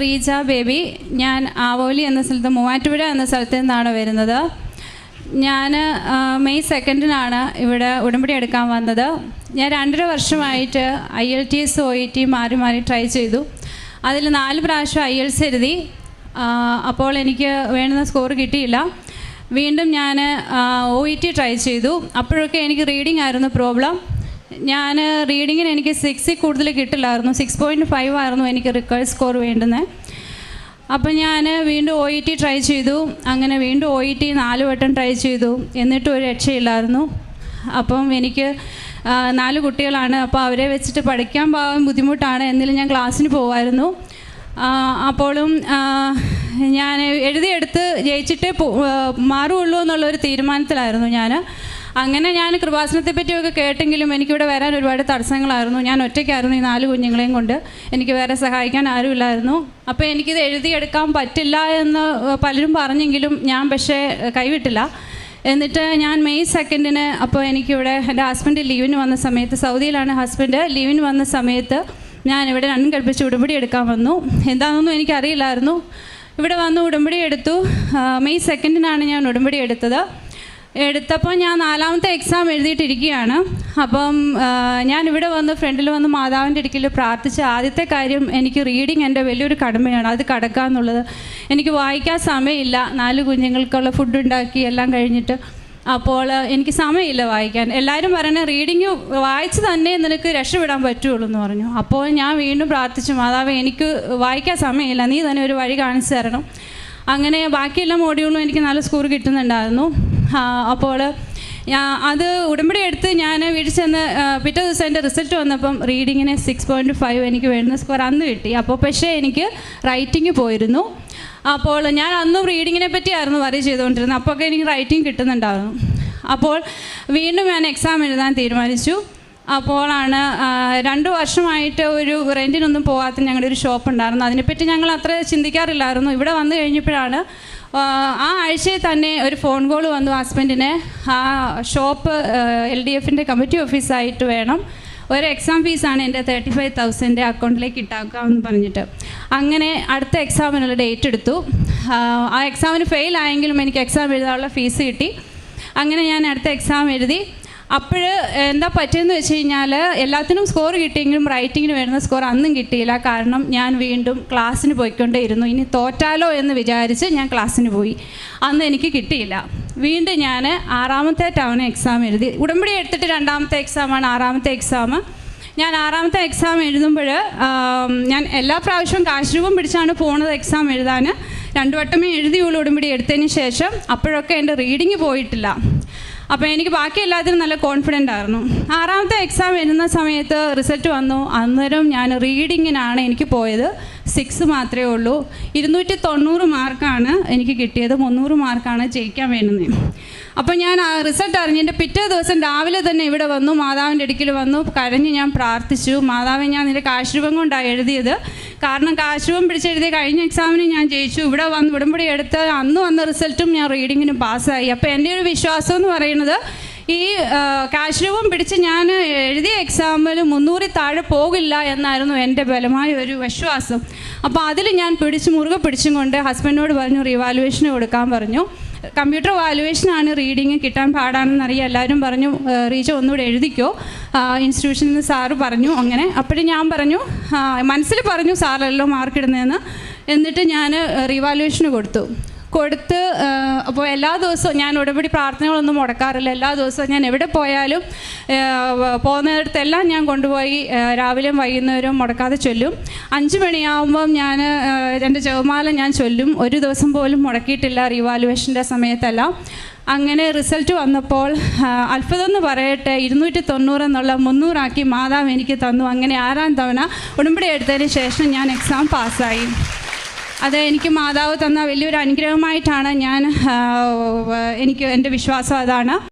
Reeja baby ഞാൻ ആവോലി എന്ന സ്ഥലത്ത് മൂവാറ്റുപുഴ എന്ന സ്ഥലത്ത് നിന്നാണ് വരുന്നത്. ഞാൻ മെയ് സെക്കൻഡിനാണ് ഇവിടെ ഉടമ്പടി എടുക്കാൻ വന്നത്. ഞാൻ രണ്ടര വർഷമായിട്ട് I L T S O E T മാറി മാറി ട്രൈ ചെയ്തു. അതിൽ നാല് പ്രാവശ്യം ഐ എൽസ് എഴുതി. അപ്പോൾ എനിക്ക് വേണ്ടുന്ന സ്കോർ കിട്ടിയില്ല. വീണ്ടും ഞാൻ ഒ ഇ ടി ട്രൈ ചെയ്തു. അപ്പോഴൊക്കെ എനിക്ക് റീഡിംഗ് ആയിരുന്നു പ്രോബ്ലം ഞാൻ റീഡിങ്ങിന് എനിക്ക് സിക്സിൽ കൂടുതൽ കിട്ടില്ലായിരുന്നു. സിക്സ് പോയിന്റ് ഫൈവ് ആയിരുന്നു എനിക്ക് റിക്കേർഡ് സ്കോർ വേണ്ടുന്നത് അപ്പം ഞാൻ വീണ്ടും ഒ ഇ ടി ട്രൈ ചെയ്തു. അങ്ങനെ വീണ്ടും ഒ ഇ ടി നാല് വട്ടം ട്രൈ ചെയ്തു. എന്നിട്ടും ഒരു രക്ഷയില്ലായിരുന്നു. അപ്പം എനിക്ക് നാല് കുട്ടികളാണ്. അപ്പോൾ അവരെ വെച്ചിട്ട് പഠിക്കാൻ പോകാൻ ബുദ്ധിമുട്ടാണ് എന്നാലും ഞാൻ ക്ലാസ്സിന് പോകുമായിരുന്നു അപ്പോഴും ഞാൻ എഴുതിയെടുത്ത് ജയിച്ചിട്ടേ മാറുള്ളൂ എന്നുള്ളൊരു തീരുമാനത്തിലായിരുന്നു ഞാൻ അങ്ങനെ ഞാൻ കൃപാസനത്തെ പറ്റിയൊക്കെ കേട്ടെങ്കിലും എനിക്കിവിടെ വരാൻ ഒരുപാട് തടസ്സങ്ങളായിരുന്നു. ഞാൻ ഒറ്റയ്ക്കായിരുന്നു ഈ നാല് കുഞ്ഞുങ്ങളെയും കൊണ്ട്. എനിക്ക് വേറെ സഹായിക്കാൻ ആരുമില്ലായിരുന്നു. അപ്പോൾ എനിക്കിത് എഴുതിയെടുക്കാൻ പറ്റില്ല എന്ന് പലരും പറഞ്ഞെങ്കിലും ഞാൻ പക്ഷേ കൈവിട്ടില്ല. എന്നിട്ട് ഞാൻ മെയ് സെക്കൻഡിന് അപ്പോൾ എനിക്കിവിടെ എന്റെ ഹസ്ബൻഡ് ലീവിന് വന്ന സമയത്ത് സൗദിയിലാണ് ഹസ്ബൻഡ് ലീവിന് വന്ന സമയത്ത് ഞാൻ ഇവിടെ രണ്ടും കൽപ്പിച്ച് ഉടമ്പടി എടുക്കാൻ വന്നു. എന്താണെന്നൊന്നും എനിക്കറിയില്ലായിരുന്നു. ഇവിടെ വന്ന് ഉടമ്പടി എടുത്തു. മെയ് സെക്കൻഡിനാണ് ഞാൻ ഉടമ്പടി എടുത്തത്. എടുത്തപ്പോൾ ഞാൻ നാലാമത്തെ എക്സാം എഴുതിയിട്ടിരിക്കുകയാണ്. അപ്പം ഞാൻ ഇവിടെ വന്ന് ഫ്രണ്ടിൽ വന്ന് മാതാവിന്റെ അടുക്കൽ പ്രാർത്ഥിച്ച ആദ്യത്തെ കാര്യം എനിക്ക് റീഡിങ് എന്റെ വലിയൊരു കടമയാണ്. അത് കടക്കുക എന്നുള്ളത്. എനിക്ക് വായിക്കാൻ സമയമില്ല. നാല് കുഞ്ഞുങ്ങൾക്കുള്ള ഫുഡ് ഉണ്ടാക്കി എല്ലാം കഴിഞ്ഞിട്ട് അപ്പോൾ എനിക്ക് സമയമില്ല വായിക്കാൻ. എല്ലാവരും പറയണേ റീഡിങ് വായിച്ച് തന്നെ നിനക്ക് രക്ഷപ്പെടാൻ പറ്റുള്ളൂ എന്ന് പറഞ്ഞു. അപ്പോൾ ഞാൻ വീണ്ടും പ്രാർത്ഥിച്ചു മാതാവ് എനിക്ക് വായിക്കാൻ സമയമില്ല. നീ തന്നെ ഒരു വഴി കാണിച്ചു തരണം. അങ്ങനെ ബാക്കിയെല്ലാം മോഡ്യൂളും എനിക്ക് നല്ല സ്കോർ കിട്ടുന്നുണ്ടായിരുന്നു. അപ്പോൾ ഞാൻ അത് ഉടമ്പടി എടുത്ത് ഞാൻ വീട്ടിൽ ചെന്ന് പിറ്റേ ദിവസം എന്റെ റിസൾട്ട് വന്നപ്പം റീഡിങ്ങിന് സിക്സ് പോയിന്റ് ഫൈവ് എനിക്ക് വേണ്ടുന്ന സ്കോർ അന്ന് കിട്ടി. അപ്പോൾ പക്ഷേ എനിക്ക് റൈറ്റിംഗ് പോയിരുന്നു. അപ്പോൾ ഞാൻ അന്നും റീഡിങ്ങിനെ പറ്റിയായിരുന്നു വറി ചെയ്തുകൊണ്ടിരുന്നത്. അപ്പോൾ ഒക്കെ എനിക്ക് റൈറ്റിംഗ് കിട്ടുന്നുണ്ടായിരുന്നു. അപ്പോൾ വീണ്ടും ഞാൻ എക്സാം എഴുതാൻ തീരുമാനിച്ചു. അപ്പോഴാണ് രണ്ട് വർഷമായിട്ട് ഒരു റെന്റിനൊന്നും പോകാത്ത ഞങ്ങളുടെ ഒരു ഷോപ്പ് ഉണ്ടായിരുന്നു അതിനെപ്പറ്റി ഞങ്ങൾ അത്ര ചിന്തിക്കാറില്ലായിരുന്നു. ഇവിടെ വന്നു കഴിഞ്ഞപ്പോഴാണ് ആ, ആഴ്ചയിൽ തന്നെ ഒരു ഫോൺ കോൾ വന്നു ഹസ്ബൻഡിന്. ആ ഷോപ്പ് എൽ ഡി എഫിന്റെ കമ്മിറ്റി ഓഫീസായിട്ട് വേണം. ഒരു എക്സാം ഫീസാണ് എന്റെ തേർട്ടി ഫൈവ് തൗസൻഡ് അക്കൗണ്ടിലേക്ക് ഇട്ടാക്കാമെന്ന് പറഞ്ഞിട്ട്. അങ്ങനെ അടുത്ത എക്സാമിനുള്ള ഡേറ്റ് എടുത്തു. ആ എക്സാമിന് ഫെയിൽ ആയെങ്കിലും എനിക്ക് എക്സാം എഴുതാനുള്ള ഫീസ് കിട്ടി. അങ്ങനെ ഞാൻ അടുത്ത എക്സാം എഴുതി. അപ്പോൾ എന്താ പറ്റിയെന്ന് വെച്ച് കഴിഞ്ഞാൽ എല്ലാത്തിനും സ്കോർ കിട്ടിയെങ്കിലും റൈറ്റിങ്ങിന് വരുന്ന സ്കോർ അന്നും കിട്ടിയില്ല. കാരണം ഞാൻ വീണ്ടും ക്ലാസ്സിന് പോയിക്കൊണ്ടേയിരുന്നു. ഇനി തോറ്റാലോ എന്ന് വിചാരിച്ച് ഞാൻ ക്ലാസ്സിന് പോയി. അന്ന് എനിക്ക് കിട്ടിയില്ല. വീണ്ടും ഞാൻ ആറാമത്തെ ടൗൺ എക്സാം എഴുതി. ഉടമ്പടി എടുത്തിട്ട് രണ്ടാമത്തെ എക്സാമാണ് ആറാമത്തെ എക്സാം ഞാൻ ആറാമത്തെ എക്സാം എഴുതുമ്പോൾ ഞാൻ എല്ലാ പ്രാവശ്യവും കാശ് രൂപം പിടിച്ചാണ് പോണത് എക്സാം എഴുതാൻ രണ്ടു വട്ടമേ എഴുതിയുള്ളൂ ഉടമ്പടി എടുത്തതിന് ശേഷം. അപ്പോഴൊക്കെ എന്റെ റീഡിങ് പോയിട്ടില്ല. അപ്പോൾ എനിക്ക് ബാക്കി എല്ലാത്തിനും നല്ല കോൺഫിഡന്റ് ആയിരുന്നു. ആറാമത്തെ എക്സാം എഴുതുന്ന സമയത്ത് റിസൾട്ട് വന്നു. അന്നേരം ഞാൻ റീഡിങ്ങിനാണ് എനിക്ക് പോയത്. സിക്സ് മാത്രമേ ഉള്ളൂ. ഇരുന്നൂറ്റി തൊണ്ണൂറ് മാർക്കാണ് എനിക്ക് കിട്ടിയത്. മുന്നൂറ് മാർക്കാണ് ജയിക്കാൻ വേണ്ടുന്നത് അപ്പോൾ ഞാൻ ആ റിസൾട്ട് അറിഞ്ഞതിന്റെ പിറ്റേ ദിവസം രാവിലെ തന്നെ ഇവിടെ വന്നു. മാതാവിന്റെ അടുക്കൽ വന്നു. കരഞ്ഞ് ഞാൻ പ്രാർത്ഥിച്ചു. മാതാവ് ഞാൻ നിന്റെ കാശ്രൂപം കൊണ്ടാണ് എഴുതിയത്. കാരണം കാശുവും പിടിച്ചെഴുതിയ കഴിഞ്ഞ എക്സാമിന് ഞാൻ ജയിച്ചു. ഇവിടെ വന്ന് ഉടമ്പടി എടുത്ത് അന്ന് വന്ന റിസൾട്ടും ഞാൻ റീഡിങ്ങിനും പാസ്സായി അപ്പോൾ എന്റെ ഒരു വിശ്വാസം എന്ന് പറയുന്നത് ഈ കാശുവും പിടിച്ച് ഞാൻ എഴുതിയ എക്സാമിൽ മുന്നൂറിൽ താഴെ പോകില്ല എന്നായിരുന്നു എന്റെ ബലമായ ഒരു വിശ്വാസം. അപ്പോൾ അതിൽ ഞാൻ പിടിച്ച് മുറുകെ പിടിച്ചും കൊണ്ട് ഹസ്ബൻഡിനോട് പറഞ്ഞു റിവാലുവേഷന് കൊടുക്കാൻ പറഞ്ഞു. കമ്പ്യൂട്ടർ വാലുവേഷനാണ് റീഡിങ് കിട്ടാൻ പാടാണെന്ന് അറിയാം. എല്ലാവരും പറഞ്ഞു റീച്ച് ഒന്നുകൂടെ എഴുതിക്കോ. ഇൻസ്റ്റിറ്റ്യൂഷനിൽ നിന്ന് സാറ് പറഞ്ഞു അങ്ങനെ. അപ്പോഴും ഞാൻ പറഞ്ഞു മനസ്സിൽ പറഞ്ഞു സാറല്ലോ മാർക്ക് ഇടുന്നതെന്ന് എന്നിട്ട് ഞാൻ റിവാലുവേഷന് കൊടുത്തു. കൊടുത്ത് അപ്പോൾ എല്ലാ ദിവസവും ഞാൻ ഉടമ്പടി പ്രാർത്ഥനകളൊന്നും മുടക്കാറില്ല. എല്ലാ ദിവസവും ഞാൻ എവിടെ പോയാലും പോകുന്നിടത്തെല്ലാം ഞാൻ കൊണ്ടുപോയി രാവിലെയും വൈകുന്നേരവും മുടക്കാതെ ചൊല്ലും. അഞ്ച് മണിയാകുമ്പം ഞാൻ എന്റെ ജവമാല ഞാൻ ചൊല്ലും. ഒരു ദിവസം പോലും മുടക്കിയിട്ടില്ല റിവാലുവേഷന്റെ സമയത്തെല്ലാം. അങ്ങനെ റിസൾട്ട് വന്നപ്പോൾ അത്ഭുതമെന്ന് പറയട്ടെ ഇരുന്നൂറ്റി തൊണ്ണൂറ് എന്നുള്ള മുന്നൂറാക്കി മാതാവ് എനിക്ക് തന്നു. അങ്ങനെ ആറാം തവണ ഉടമ്പടി എടുത്തതിന് ശേഷം ഞാൻ എക്സാം പാസ്സായി. അത് എനിക്ക് മാതാവ് തന്ന വലിയൊരു അനുഗ്രഹമായിട്ടാണ് ഞാൻ എനിക്ക് എന്റെ വിശ്വാസം അതാണ്.